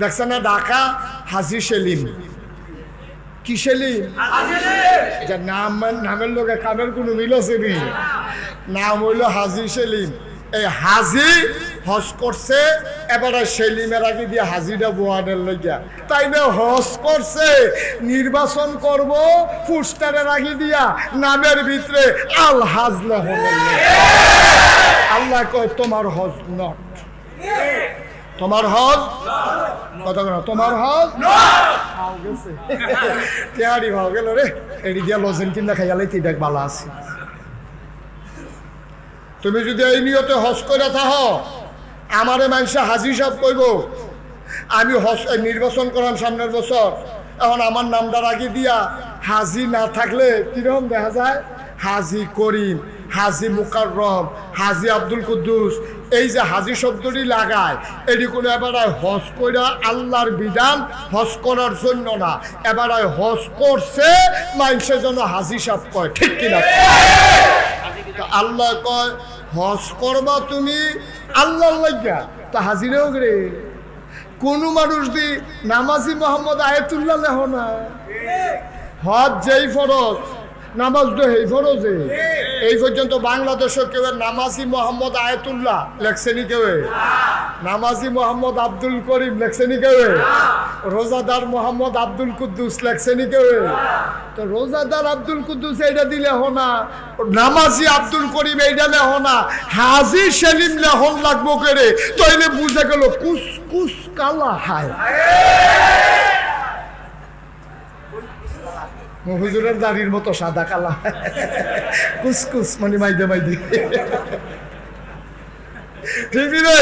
দেখছেন না? ঢাকা হাজি সেলিম। কি সেলিম? এটা নাম নামের লোকে কামের কোনো মিল আছে নি? নাম হইল হাজি সেলিম। এই হাজি হজ করছে এবারে সেলিমের আগে দিয়ে হাজিটা বোয়ানের লইয়া তাই না হজ করছে নির্বাচন করব পুস্টারের আগে দিয়া নামের ভিতরে আল হাজ লেহনের আল্লাহ কয় তোমার হজ নট তোমার হজ? করে তোমার হজ? ভাও গেল রে। এডি দিয়া লজেন কিনা খাইয়ালাই তিডাক বালা আছে। তুমি যদি এই নিয়তে হজ করে থাহ আমারে মানুষে হাজি সব কইব আমি হজ এই নির্বাচন করলাম সামনের বছর। এখন আমার নামটা রাখি দিয়া হাজি না থাকলে কীরকম দেখা যায়? হাজি করিম হাজি মুকাররম হাজি আব্দুল কুদ্দুস এই যে হাজি শব্দটি লাগায়, এটি কোনো এবারে হজ কইরা আল্লাহর বিধান হজ করার জন্য না, এবারে হজ করছে মানুষের জন্য হাজি সাপ কয়, ঠিক কিনা? আল্লাহ কয়, হজ করবা তুমি আল্লাহ লাগিয়া তা হাজিরে হোক রে। কোনো মানুষ দি নামাজি মোহাম্মদ আয়তুল্লাহ লেহ না। হজ যেই ফরজ নামাজ তো এই ফরজে। এই পর্যন্ত বাংলাদেশের কেউ নামাজি মোহাম্মদ আয়তুল্লাহ লেখছেনি কেউ? নামাজি মোহাম্মদ আব্দুল করিম লেখছেনি কেউ? রোজাদার মোহাম্মদ আব্দুল কুদ্দুস লেখছেনি কেউ? তো রোজাদার আব্দুল কুদ্দুস এইটা দিলে হনা নামাজি আব্দুল করিম এইটা লেহ না, হাজি সেলিম লেহন লাগবো করে তইলে বুঝে গেল কুস কুস কালা হায়। হুজুরের দাড়ির মতো সাদা কালা। কুসকুস মানে মাইদে মাইদে। ঠিক রে?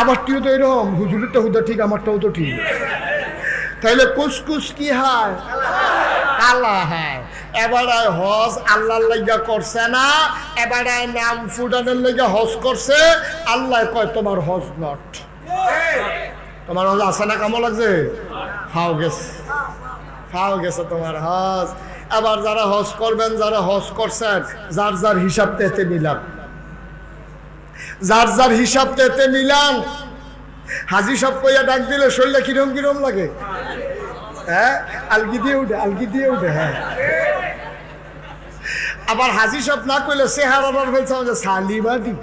আমারটিও তো এরকম, হুজুরেরটা হুদা ঠিক, আমারটাও তো ঠিক। তাইলে কুসকুস কি হয়? কালা হয়। এবারে হজ, আল্লাহর লাগিয়া করছে না, এবারে নাম ফুডানের লাগিয়া হজ করছে। আল্লাহ কয়, তোমার হজ নট তোমার হজ আছে না কামো লাগছে? হাও গেছে। খাও গেছে তোমার হজ। আবার যারা হজ করবেন, যারা হজ করছেন, যার যার হিসাব তেতে মিলান। যার যার হিসাব তেতে মিলান। হাজি সব কইয়া ডাক দিলে শরীরে কিরম কিরম লাগে? হ্যাঁ? আলগি দিয়ে উঠে, আলগি দিয়ে উঠে হ্যাঁ। আবার হাজি সব না কইলে চেহারাবার ফেলছে আমাদের সালিবাদি।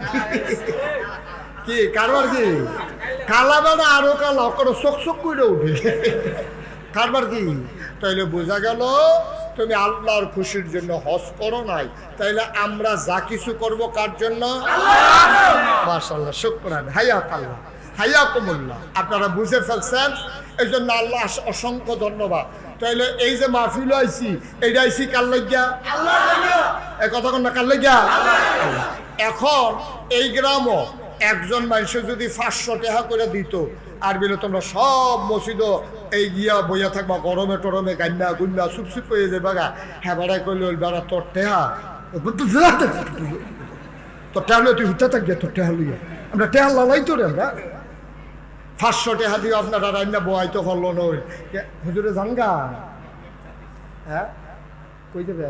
কি, কারবার কি? কালা বেড়া আরও কালা করে চোখ চোখ করে উঠে। কারবার কি তাইলে বোঝা গেল তুমি আল্লাহর খুশির জন্য হজ করো নাই। তাইলে আমরা যা কিছু করব কার জন্য? মাশাল্লাহ শুক্রান। হায়াত আল্লাহ হাইয়া কুমুল্লাহ আপনারা বুঝে ফেলছেন? এই জন্য আল্লাহ অসংখ্য ধন্যবাদ। তাইলে এই যে মাহফিল আইছি এইটা আইছি কার লাগিয়া এই কথা না কার লাগিয়া এখন এই গ্রামও একজন মানুষের যদি পাঁচশো টাকা করে দিত আর বিলে তোমরা সব মসজিদ এই গিয়া বইয়া থাকবা, গরমে টরমে গান্না গুন্না চুপ হয়ে যাবে গা হ্যাঁ বেড়াই করলে ওই বেড়া, তোর টেহা। তোর টেহা তুই হুতে থাকবে, তোর টেহা লইয়া। আমরা টেহা লালাই তো রে আমরা। পাঁচশো টেহা দিয়ে আপনারা রান্না বোয়াইতে পারল নই হুজুরে জানগা? হ্যাঁ? কই দেবে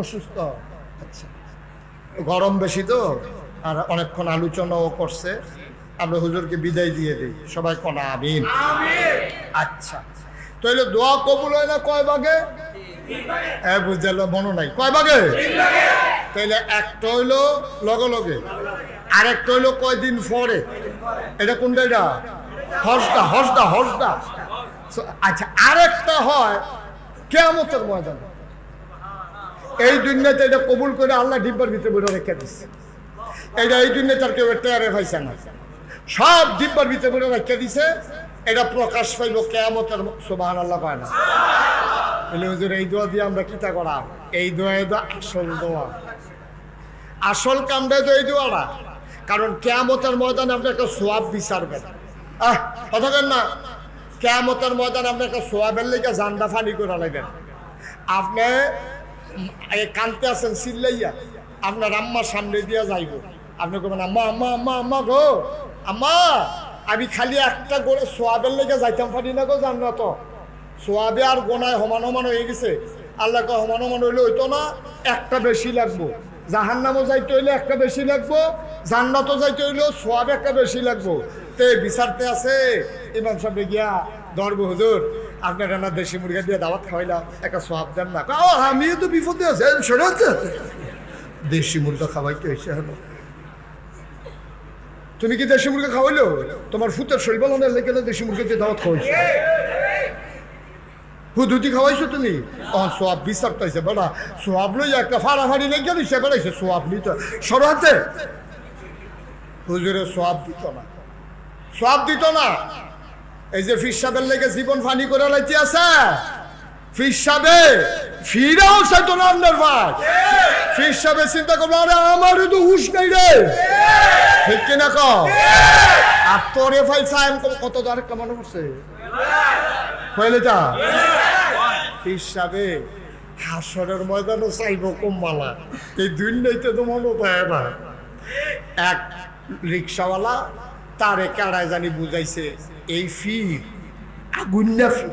অসুস্থ? আচ্ছা। গরম বেশি তো, আর অনেকক্ষণ আলোচনাও করছে। আমরা হুজুরকে বিদায় দিয়ে দিই। সবাই কনা আমিন। আচ্ছা তাইলে দোয়া কবুল হয় না কয় ভাগে? হ্যাঁ বুঝাল মনে নাই। কয় ভাগে? তাইলে একটা হইল লগে লগে আরেকটা হইল কয়দিন পরে। এটা কোনটা এটা? হর্ষদা হর্ষদা হর্ষদা। আচ্ছা আরেকটা হয় কেমতের ময়দান। এই দুনিয়াতে এটা কবুল করে আল্লাহ ডিব্বার ভিতরে বলে রেখে দিচ্ছে এটা এই দুনিয়াতে আর কেউ টেয়ারে পাইছে না। সব ডিব্বার ভিতরে বলে রেখে দিছে, এটা প্রকাশ পাইল কেয়ামতের সোবাহান আল্লাহ পায় না। এই দোয়া দিয়ে আমরা কিতা করা এই দোয়াই তো আসল দোয়া। আসল কামটাই তো এই দোয়াটা কারণ কেয়ামতের ময়দানে আপনি একটা সোয়াব বিচারবেন। আহ, কথা কেন না। কেয়ামতের ময়দানে আপনি একটা সোয়াবের লেগে জান্ডা ফানি করে লাগবেন আপনি এই কানতে আছেন চিল্লাইয়া, আপনার আম্মার সামনে দিয়ে যাইব। আপনি করবেন আম্মা আম্মা আম্মা আম্মা গো আম্মা, আমি খালি একটা করে সোয়াবের লেগে যাইতাম পারি না গো জান তো সোয়াবে আর গোনায় সমান সমান হয়ে গেছে। আল্লাহ সমান সমান হইলে হইতো না, একটা বেশি লাগবো। জাহান নামও যাইতে হইলে একটা বেশি লাগবো জান্নাত যাইতে হইলেও সোয়াব একটা বেশি লাগবো। তে বিচারতে আছে, ইমাম সাহেব গিয়া ধর্ম হুজুর আপনার রান্না দেশি মুরগা দিয়ে দাওয়াত খাওয়াইলাম একটা সোয়াব দেন না। আমিও তো বিপদে আছে দেশি মুরগা খাওয়াইতে হয়েছে হলো তুমি কি দেশি মুরগা খাওয়াইলো? তোমার ফুতের শৈল বলানের লেগে দেশি মুরগা দিয়ে দাওয়াত খাওয়াইছো। হুদুতি খাওয়াইছো তুমি? অন সোয়াব বিচার পাইছে বেড়া সোয়াব লই একটা ফাড়াফাড়ি লেগে সে বেড়াইছে সোয়াব নিত। সরাতে হুজুরে সোয়াব দিত না। সোয়াব দিত না। এই যে ফির লেগে জীবন ফানি করে লাইতে আছে। ফির ফিরাও সাইতো না আপনার ভাই। ফির চিন্তা করব, আরে, আমারও তো হুশ নাই রে। ঠিক কিনা কও? আর তোরে ফাইল সাহেব কত আরেকটা মনে করছে কইলে হিসাবে হাসরের ময়দানও চাইব কমবালা। এই দুই নাইতে তো মনে পায় না এক রিক্সাওয়ালা, তারে কারায় জানি বুঝাইছে, এই ফি আগুন না ফি।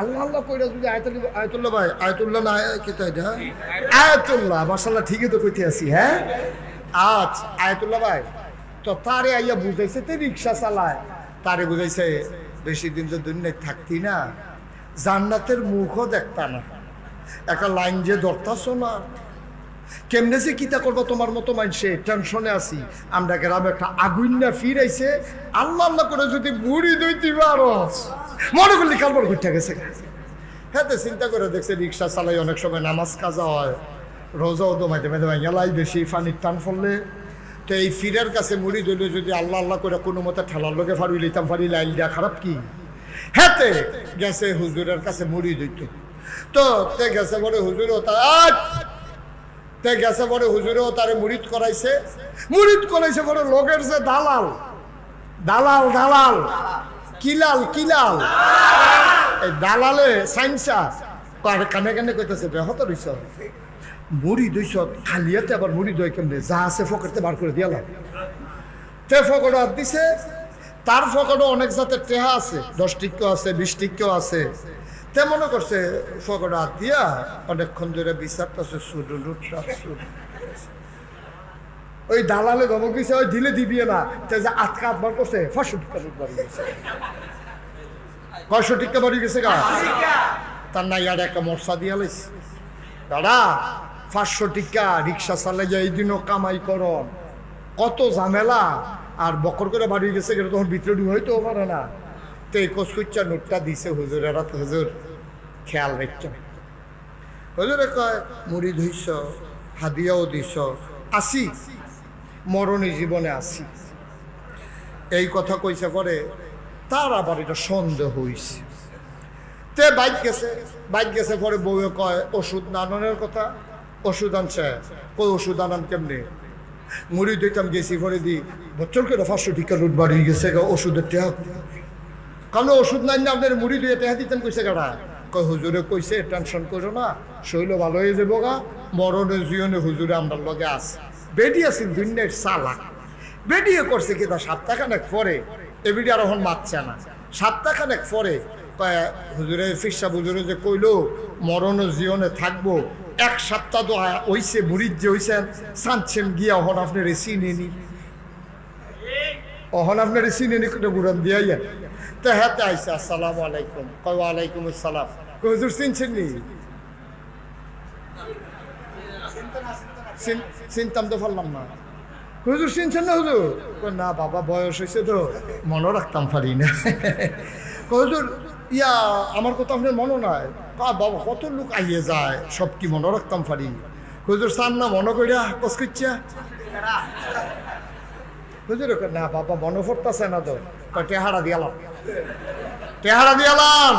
আল্লাহ আল্লাহ কইরা যদি আয়তুল্লাহ আয়তুল্লাহ ভাই আয়তুল্লাহ না এটা? আয়তুল্লাহ ঠিকই তো কইতে আছি হ্যাঁ? আচ্ছা আয়তুল্লাহ ভাই তো তারে আইয়া বুঝাইছে তে রিক্সা চালায়। তারে বুঝাইছে বেশি দিন তো দুনিয়ায় থাকতি না। জান্নাতের মুখও দেখতা না। একটা লাইন যে ধরতাছ না কেমনে যে কিতা করব তোমার মতো মানছে টেনশনে আছি। আমরা গ্রামে একটা আগুন না ফিরাইছে। আল্লাহ আল্লাহ করে যদি বুড়ি দইতে পারো। মনে করলি কালবার ঘুরতে গেছে। হ্যাঁ চিন্তা করে দেখছে, রিক্সা চালাই অনেক সময় নামাজ কাজা হয়। রোজাও তো মাঝে মাঝে গেলাই বেশি, পানির টান ফললে তো এই ফিরের কাছে মুড়ি দইলে যদি আল্লাহ আল্লাহ করে কোনো মতে ঠেলার লোকে ফাড়ি লিতাম ফাড়ি লাইল দেওয়া খারাপ কি? হ্যাঁ গেছে হুজুরের কাছে মুড়ি দইত। তো তে গেছে বলে হুজুর ও তার তে গেছে পরে হুজুরেও তারে মুরিদ করাইছে। মুরিদ করাইছে পরে লোকের যে দালাল। দালাল দালাল। কিলাল কিলাল। এই দালালে সাইন্সা। কার কানে কানে কইতেছে বেহত রইছ মুড়ি দইছ খালিয়াতে আবার মুড়ি দই কেমনে? যা আছে ফকরতে বার করে দিয়ালাম। তে ফকর দিছে। তার ফকরও অনেক জাতের টেহা আছে। দশ টিক্য আছে, বিশ টিক্য আছে। তে মনে করছে ফকর দিয়া অনেকক্ষণ ধরে বিচারতেছে সুডু লুটটা সুডু ওই দালালে ধমক দিছে, ওই দিলে দিবিয়ে না। তে যে আটকা আটবার করছে পাঁচশো টিকা লুট বাড়ি গেছে। কয়শো টিকা বাড়ি গেছে গা। তার না ইয়ার একটা মশা দিয়া লাইছে। দাদা পাঁচশো টিকা রিক্সা চালাই এই দিনও কামাই করন। কত ঝামেলা, আর বকর করে বাড়ি গেছে গেলে তখন ভিতরে ঢুকে হইতেও পারে না। তো এই কচকুচ্চা নোটটা দিছে হুজুরের হুজুর। খেয়াল রাখছেন হুজুরে কয়, মুড়ি ধুইছ, হাদিয়াও দিছ, আসি, মরণী জীবনে আসি। এই কথা কইছে পরে তার আবার এটা সন্দেহ হইছে। তে বাইক গেছে বাইক গেছে পরে বউয়ে কয়, ওষুধ নানানোর কথা? ওষুধ আনছে। কই ওষুধ আনান কেমনে? মুড়ি দিতাম গেছি পরে দি, বছর করে পাঁচশো টিকা লুট বাড়ি গেছে ওষুধের টেহা। কারণ ওষুধ নাই না আপনার মুড়ি দিয়ে টেহা দিতেন কইছে গাড়া হুজুরে কইছে, টেনশন করো না, শৈল ভালো হয়ে যাব গা, মরণে জীবনে হুজুরে আমার লগে আছে। বেডি আছেন দুনিয়ার সালাক বেডিয়ে করছে কি তা সপ্তাহখানেক পরে এবিডি আর এখন মারছে না। সপ্তাহখানেক পরে হুজুরে, ফিরসা হুজুরে যে কইলো, মরণ জীবনে থাকব, এক সপ্তাহ তো হইছে, মুড়ির যে হইছেন, সানছেন গিয়া অহন আপনার এসি নি। অহন আপনার এসি নিনি কোনো গুড়ান দিয়া তো হ্যাঁ আইসা আসসালামু আলাইকুম। কয় ওয়ালাইকুম আসসালাম। হুজুর চিনছেন নি? চিনতাম তো পারলাম না। হুজুর চিনছেন না হুজুর? না বাবা বয়স হয়েছে তো মনে রাখতাম পারি না। হুজুর ইয়া আমার কথা আপনার মনে নাই? বাবা কত লোক আইয়ে যায় সব কি মনে রাখতাম পারি? হুজুর চান না মনে করিয়া কস করছিয়া হুজুর না বাবা মনে পড়তেছে না তো। কয়, টেহারা দিয়ালাম টেহারা দিয়ালাম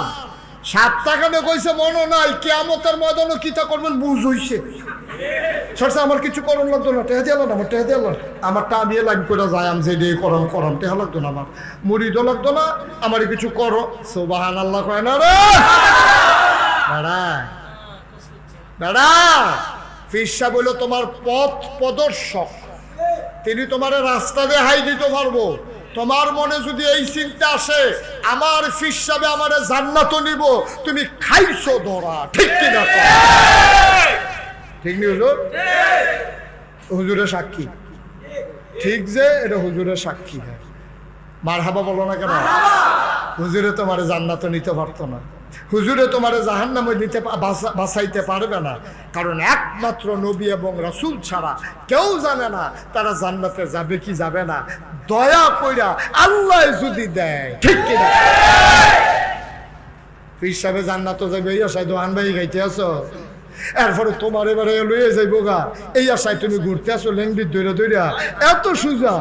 সাত টাকা দিয়ে কইছে মনে নাই। কেয়ামতের ময়দানও কিতা করবেন বুঝ হইছে সরসা, আমার কিছু লাগতো না। টেহা আমার টেহা আমি লাইন করে যাই, আমি যে দিয়ে করম করম টেহা লাগতো না আমার। লাগতো না আমার কিছু করো। সোবাহান আল্লাহ কয় না রে। ফিরসা বলল, তোমার পথ প্রদর্শক। তিনি তোমার রাস্তা দিয়ে হাই দিতে পারব। তোমার মনে যদি এই চিন্তা আসে, আমার ফিসাবে আমার জান্নাত নিব, তুমি খাইছো ধরা ঠিক কিনা? ঠিক নি হুজুর? হুজুরের সাক্ষী। ঠিক যে এটা হুজুরের সাক্ষী মার হাবা বলো না কেন? হুজুরে তোমার জান্নাত নিতে পারতো না। হুজুরে তোমার জাহান নামে দিতে বাঁচাইতে পারবে না। কারণ একমাত্র নবী এবং রাসূল ছাড়া কেউ জানে না তারা জান্নাতে যাবে কি যাবে না। দয়া কইরা আল্লাহ যদি দেয় ঠিক কিনা হিসাবে জান্নাত যাবে এই আশায় দোহান ভাই গাইতে আছো? এরপরে তোমার এবারে লইয়ে যাইব গা। এই আশায় তুমি ঘুরতে আসো লেংডি দৈরা দৈরা এত সুজা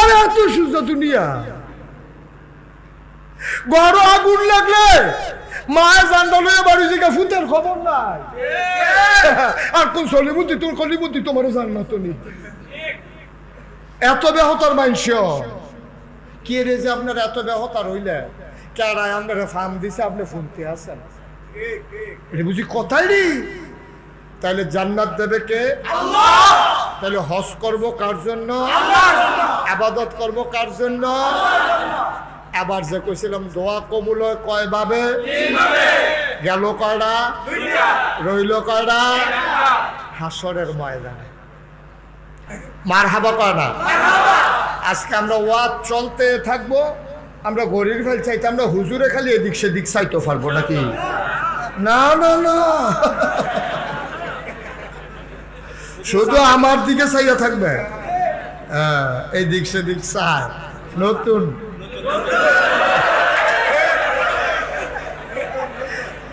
আরে এত সুজা দুনিয়া। ঘর আগুন লাগলে মায়ের লইয়া বাড়ি থেকে ফুতের খবর নাই। আর কোন সলিমুদ্দি তোর কলিমুদ্দি তোমার জান্নাত নি এত বেহতার মাংস। কি রে যে আপনার এত বেহতার হইলে? কেডায় আপনারা ফার্ম দিছে, আপনি শুনতে আছেন? এটা বুঝি কথাই নি তাহলে জান্নাত দেবে কে? তাহলে হজ করব কার জন্য? আবাদত করব কার জন্য? আবার যে কইছিলাম, দোয়া কবুল কয় ভাবে? গেল কয়টা? রইল কয়টা? হাসরের ময়দানে। মার হাবা কয়টা আজকে আমরা ওয়াদ চলতে থাকব আমরা গরির ফেল চাইতে আমরা হুজুরে খালি এদিক সেদিক চাইতে পারব নাকি? না না না। শুধু আমার দিকে চাইয়া থাকবে। হ্যাঁ এই দিক সেদিক চায় নতুন।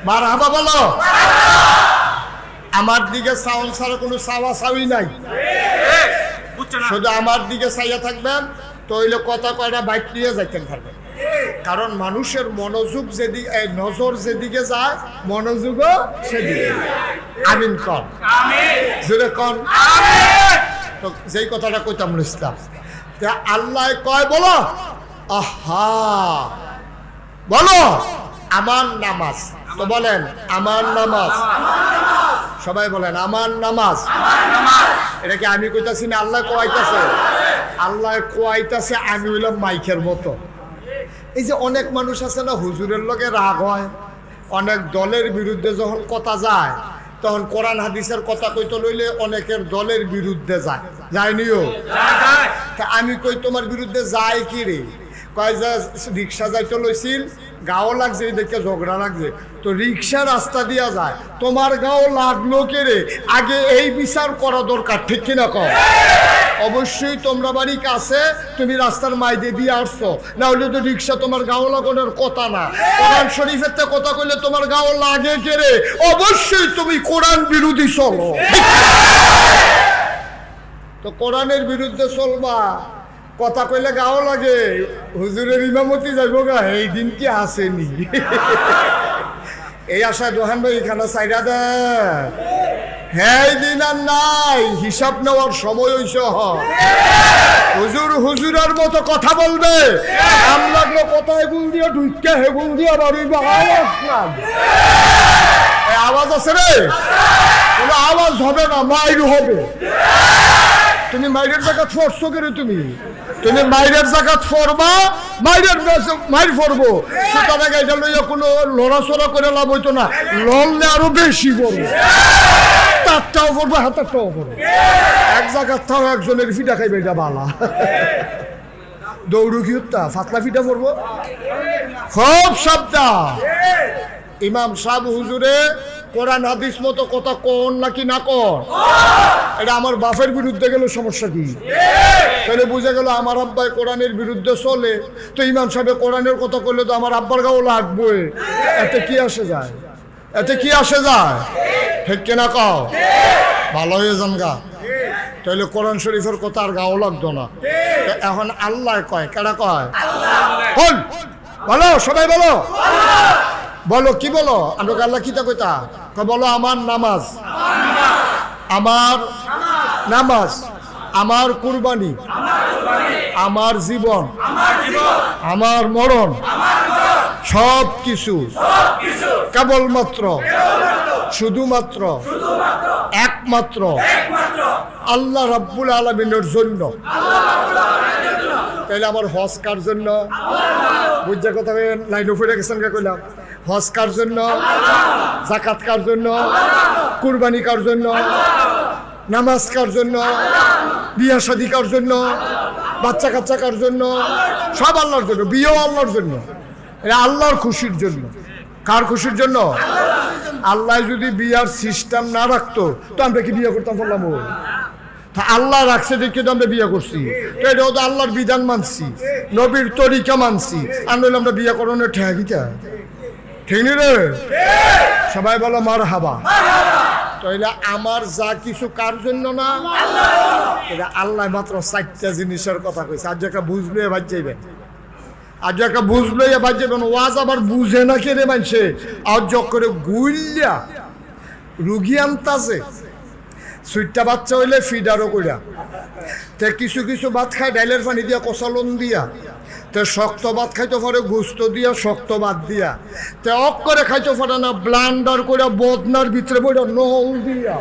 মার হাবা বলো আমার দিকে সাউন্ড ছাড়া কোনো সাওয়া সাউই নাই। শুধু আমার দিকে চাইয়া থাকবেন তৈলে কথা কয়টা বাইক নিয়ে যাইতেন পারবেন কারণ মানুষের মনোযোগ যেদিকে এই নজর যেদিকে যায় মনোযোগও সেদিকে আমিন কন। জোরে কন। তো যেই কথাটা কইতাম ইসলাম তা আল্লাহ কয় বলো। আহা। বলো। আমার নামাজ। তো বলেন, আমার নামাজ। সবাই বলেন, আমার নামাজ। এটা কি আমি কইতাছি না আল্লাহ কোয়াইতাছে? আল্লাহ কোয়াইতাছে, আমি হইলাম মাইকের মতো। এই যে অনেক মানুষ আছে না, হুজুরের লগে রাগ হয়। অনেক দলের বিরুদ্ধে যখন কথা যায়, তখন কোরআন হাদিসের কথা কইতে লইলে অনেকের দলের বিরুদ্ধে যায়। যায়নিও আমি কই, তোমার বিরুদ্ধে যায় কি রে? কয় যে রিক্সা যাইতে লইছিল গাও লাগছে দেখে ঝগড়া লাগছে। তো রিক্সা রাস্তা দিয়া যায়, তোমার গাও লাগল কে রে? আগে এই বিচার করা দরকার, ঠিক কিনা কও? অবশ্যই তোমরা বাড়ি কাছে তুমি রাস্তার মাইদে দিয়ে আসছো না হলে তো রিক্সা তোমার গাও লাগানোর কথা না। কোরআন শরীফের তে কথা কইলে তোমার গাও লাগে কে রে? অবশ্যই তুমি কোরআন বিরোধী চলো। তো কোরআনের বিরুদ্ধে চলবা। কথা কইলে গাও লাগে। হুজুরের ইমামতি যাইব গা এই দিন কি আসেনি এই আশা দোহান ভাই এখানে চাইরা দে। হ্যাঁ দিন আর নাই, হিসাব নেওয়ার সময় হইছ হুজুর হুজুরের মতো কথা বলবে। আম লাগল কথায় গুল দিয়ে ঢুকে হেগুল দিয়ে আওয়াজ নাই। এই আওয়াজ আছে রে? কোনো আওয়াজ হবে না, মাইর হবে। তুমি মাইরের জায়গা ফোরছো করে তুমি? তুমি মাইরের জায়গা ফরবা মাইরের মাইর ফোরবো সুতরাং এটা লইয়া কোনো লড়াচড়া করে লাভ হইতো না। লড়লে আরও বেশি বড় তারটাও করব হাতারটাও করব এক জায়গার থাও একজনের ফিটা খাইবে, এটা বালা। দৌড়ু কি হত্যা? ফাতলা ফিটা পড়ব? খুব সাবধান। ইমাম সাহেব হুজুরে কোরআন হাদিস মতো কথা কোন নাকি না কর এটা আমার বাপের বিরুদ্ধে গেলে সমস্যা কি? তাহলে বুঝে গেল আমার আব্বাই কোরআনের বিরুদ্ধে চলে তো ইমাম সাহেব কোরআনের কথা করলে তো আমার আব্বার গাও লাগবে। এতে কি আসে যায়? এতে কি আসে যায়? ঠিক কিনা কও? ভালো হয়ে যান গা। তাহলে কোরআন শরীফের কথা আর গাও লাগতো না। এখন আল্লাহ কয় কেডা কয়? বলো সবাই বলো। বলো, কি বলো? আমরা আল্লাহ কিতা কইতা? বলো, আমার নামাজ। আমার নামাজ। আমার কুরবানি। আমার জীবন। আমার মরণ। সব কিছু। কেবলমাত্র। শুধুমাত্র। একমাত্র। আল্লাহ রাব্বুল আলমিনের জন্য। তাইলে আমার হজ কার জন্য? বুঝছে কথা লাইন ফিরে গেছেন কে কইলাম? হজ কার জন্য? জাকাত কার জন্য? কুরবানি কার জন্য? নামাজ কার জন্য? বিয়া শাদি কার জন্য? বাচ্চা কাচ্চা কার জন্য? সব আল্লাহর জন্য, বিয়েও আল্লাহর জন্য। এটা আল্লাহর খুশির জন্য। কার খুশির জন্য? আল্লাহ যদি বিয়ার সিস্টেম না রাখতো, তো আমরা কি বিয়ে করতাম বললাম ও? আল্লাহ রাখছে দেখে তো আমরা বিয়ে করছি। তো এটা তো আল্লাহর বিধান মানছি। নবীর তরিকা মানছি। আমরা আমরা বিয়ে করানোর ঠেকিটা ঠিক নি রে? সবাই বলো মার হাবা তাইলে আমার যা কিছু কার জন্য না? এটা আল্লাহ মাত্র চারটা জিনিসের কথা কইছে। আজ একটা বুঝলে এবার যাইবেন আজ একটা বুঝলে এবার যাবেন ওয়াজ আবার বুঝে না কে রে মানছে আর যক করে গুইল্লা রুগী আনতাছে। সুইটটা বাচ্চা হইলে ফিডারও কইরা। তে কিছু কিছু ভাত খায় ডাইলের পানি দিয়া কষালন দিয়া। তে শক্ত ভাত খাইতে পারে, গুস্ত দিয়া, শক্ত ভাত দিয়া। তে অক করে খাইতে পারে না, ব্লান্ডার করে বদনার ভিতরে বইটা নহল দিয়া।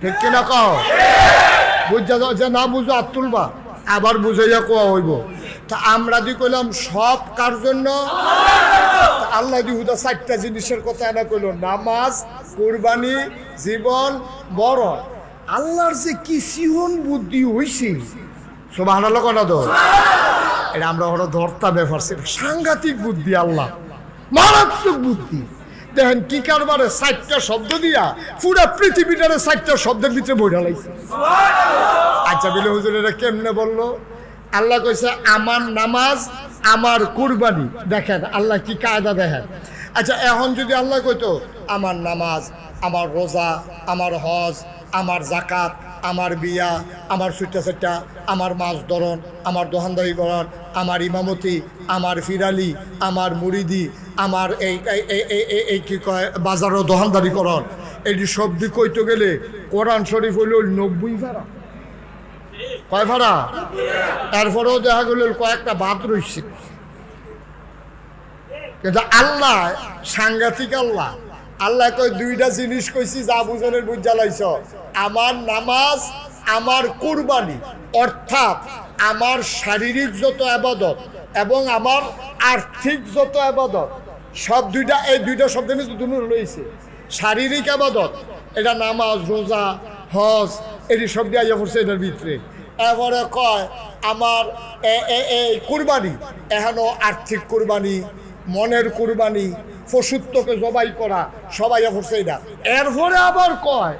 ঠিক কিনা কও? বুঝা যাও যে না বুঝো আর তুলবা। আবার বুঝাইয়া কোয়া হইব। তা আমরা দি কইলাম, সব কার জন্য? আল্লাহ দি হুদা চারটা জিনিসের কথা এনে কইল, নামাজ, কুরবানি, জীবন বড় আল্লাহর যে কি সিহন বুদ্ধি হইছে সোবাহ কথা তো এটা আমরা ওরা ধরতা ব্যাপার সাংঘাতিক বুদ্ধি, আল্লাহ। মারাত্মক বুদ্ধি। দেখেন কি কারবারে চারটা শব্দ দিয়া পুরা পৃথিবীটারে চারটা শব্দের ভিতরে বইটা লাগছে আচ্ছা বিলে হুজুর, এটা কেমনে বলল? আল্লাহ কইছে, আমার নামাজ, আমার কুরবানি। দেখেন, আল্লাহ কি কায়দা দেখেন? আচ্ছা এখন যদি আল্লাহ কইতো, আমার নামাজ, আমার রোজা, আমার হজ, আমার জাকাত আমার বিয়া, আমার সুইটা সুইটা আমার মাছ ধরন, আমার দোহানদারি করন আমার ইমামতি, আমার ফিরালি, আমার মুড়িদি আমার এই, এই- কি কয়, বাজারও দোহানদারি করন এটি সব দিক কইতে গেলে কোরআন শরীফ হইল নব্বই ভাড়া। কয় ভাড়া? এরপরেও দেখা গেল কয়েকটা বাদ রয়েছে কিন্তু আল্লাহ, সাংঘাতিক আল্লাহ। আল্লাহ কয়, দুইটা জিনিস কইছি, যা বুঝনের বুঝ জ্বালাইছ। আমার নামাজ, আমার কুরবানি, অর্থাৎ আমার শারীরিক যত আবাদত এবং আমার আর্থিক যত আবাদত, সব দুইটা, এই দুইটা শব্দের মধ্যে দুটো রয়েছে। শারীরিক আবাদত, এটা নামাজ, রোজা, হজ, এটি সব দিয়ে আইয়া পড়ছে এটার ভিতরে। এরপরে কয়, আমার এই কুরবানি এখনও আর্থিক কুরবানি মনের কুরবানি, পশুত্বকে জবাই করা, সবাই পড়ছে এটা এরপরে আবার কয়,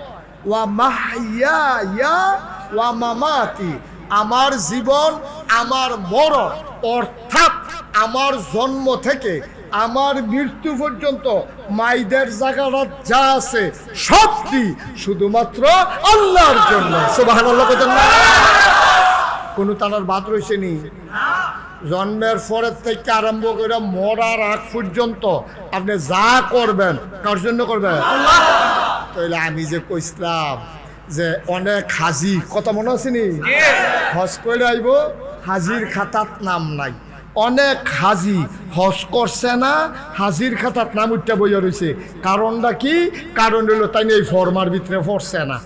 ওয়া মাহিয়া ইয়া ওয়া মামাতি, আমার জীবন, আমার মরণ, অর্থাৎ আমার জন্ম থেকে আমার মৃত্যু পর্যন্ত মাইদের জায়গাটা যা আছে, সবটি শুধুমাত্র আল্লাহর জন্য। না। কোনো তানার বাদ রয়েছে নি? জন্মের পরের থেকে আরম্ভ করে মরার আগ পর্যন্ত আপনি যা করবেন, কার জন্য করবেন? তাহলে আমি যে কইসলাম যে অনেক হাজি, কথা মনে আছে নি? হজ করে আইব, হাজির খাতাত নাম নাই। অনেক হাজি হজ করছে না, হাজির খাতাত নাম উঠতে বইয়া রয়েছে কারণটা কি? কারণ হলো তাই এই ফর্মার ভিতরে পড়ছে না।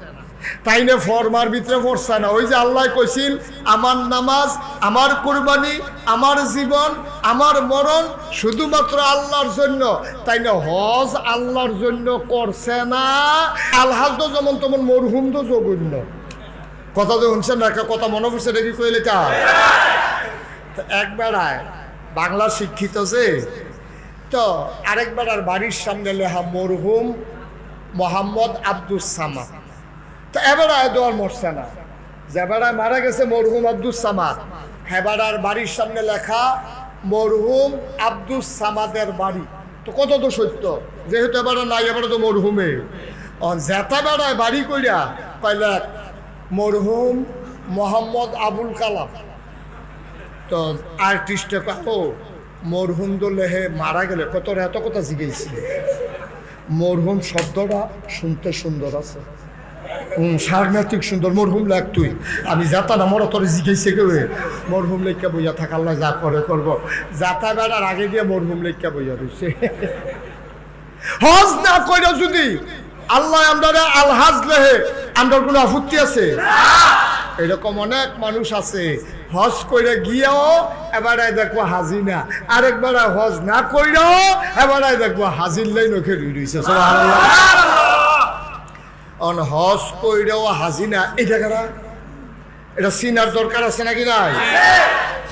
তাই না ফরমার ভিতরে পড়ছে না। ওই যে আল্লাহ কইছিল, আমার নামাজ, আমার কুরবানি, আমার জীবন, আমার মরণ শুধুমাত্র আল্লাহর জন্য। তাই না হজ আল্লাহর জন্য করছে না। আলহাজ তো যেমন তেমন মরহুম তো জঘন্য কথা তো শুনছেন না কথা মনে পড়ছে দেখি কইলে তা একবেলায় বাংলা শিক্ষিত যে, তো আরেকবার আর বাড়ির সামনে লেহা মরহুম মোহাম্মদ আব্দুস সামাদ। তো এবারায় দোয়ার মরছে না। যেবারায় মারা গেছে মরহুম আব্দুস সামাদ হেবারার বাড়ির সামনে লেখা মরহুম আব্দুস সামাদের বাড়ি। তো কত তো সত্য? যেহেতু এবারে নাই, এবারে তো মরহুমে। জেতা বেড়ায় বাড়ি কইরা কইলে মরহুম মোহাম্মদ আবুল কালাম। তো আর্টিস্টে ও, মরহুম দলেহে মারা গেলে, কত এত কথা জিগেছি মরহুম শব্দটা শুনতে সুন্দর আছে। সাংঘাতিক সুন্দর, মরহুম লাগ তুই। আমি যাতা না মরা মরহুম লেখা বইয়া থাক, আল্লাহ যা করে করব। যাতা বেড়ার আগে দিয়ে মরহুম লেখা বইয়া রয়েছে হজ না কইরা যদি, আল্লাহ আমরা আলহাজ লেহে আমরা কোনো আপত্তি আছে? এরকম অনেক মানুষ আছে, হজ করে গিয়েও এবারে দেখব হাজি না। আরেকবার হজ না কইরাও এবারে দেখব হাজির লাইন ওকে রইছে অন হজ কইরেও হাজিনা এটা কারা এটা সিনার দরকার আছে নাকি নাই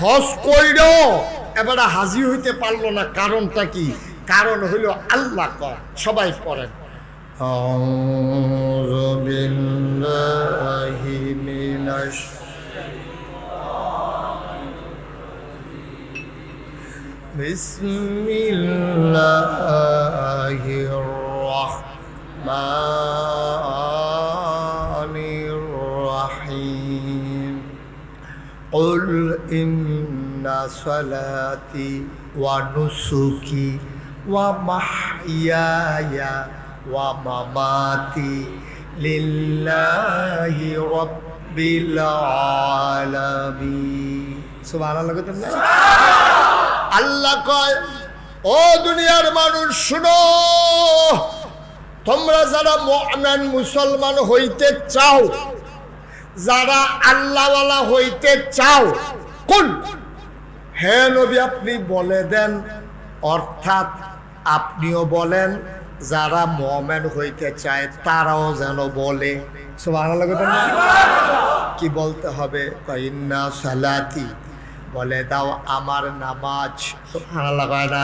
হজ কইরেও এবারে হাজি হইতে পারলো না কারণটা কি কারণ হইল আল্লাহ কর সবাই পড়েন أعوذ بالله من الشيطان بسم الله الرحمن الرحيم قل إن صلاتي ونسكي ومحياي ومماتي لله رب العالمين سبحان الله قلت আল্লাহ কয় ও দুনিয়ার মানুষ শুনো তোমরা যারা মুমিন মুসলমান হইতে চাও, যারা আল্লাহওয়ালা হইতে চাও কোন হে নবী, আপনি বলে দেন, অর্থাৎ আপনিও বলেন, যারা মোমেন হইতে চায়, তারাও যেন বলে। কি বলতে হবে? সালাতি। বলে, দাও আমার নামাজ। না?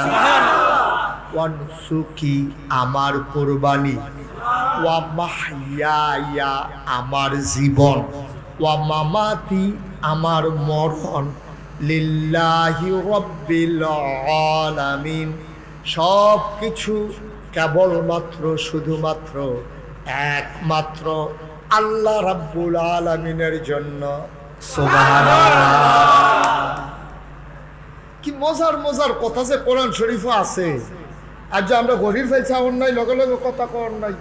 সুকি আমার কোরবানি। ওয়া আমার জীবন। ওয়া আমার মরণ। লিল্লাহি আলামিন। সব কিছু কেবলমাত্র, শুধুমাত্র একমাত্র আল্লাহ রাব্বুল আলামিনের জন্য। কি মজার মজার কথা যে কোরআন শরীফও আছে। যে আমরা গরিব ফেলছি অন্যায় নাই লগে লগে কথা কর নাই